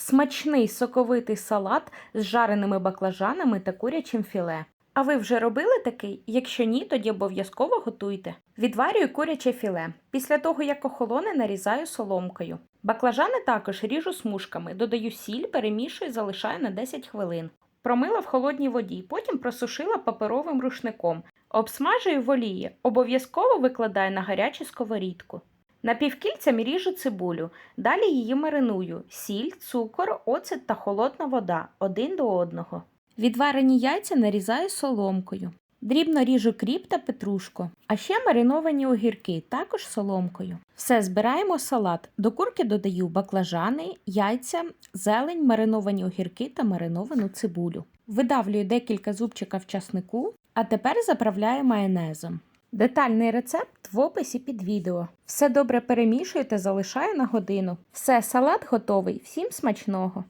Смачний соковитий салат з жареними баклажанами та курячим філе. А ви вже робили такий? Якщо ні, тоді обов'язково готуйте. Відварюю куряче філе. Після того, як охолоне, нарізаю соломкою. Баклажани також ріжу смужками, додаю сіль, перемішую, залишаю на 10 хвилин. Промила в холодній воді, потім просушила паперовим рушником. Обсмажую в олії, обов'язково викладаю на гарячу сковорідку. Напівкільцями ріжу цибулю, далі її мариную, сіль, цукор, оцет та холодна вода один до одного. Відварені яйця нарізаю соломкою. Дрібно ріжу кріп та петрушку, а ще мариновані огірки, також соломкою. Все збираємо салат. До курки додаю баклажани, яйця, зелень, мариновані огірки та мариновану цибулю. Видавлюю декілька зубчиків часнику, а тепер заправляю майонезом. Детальний рецепт в описі під відео. Все добре перемішую та залишаю на годину. Все, салат готовий. Всім смачного!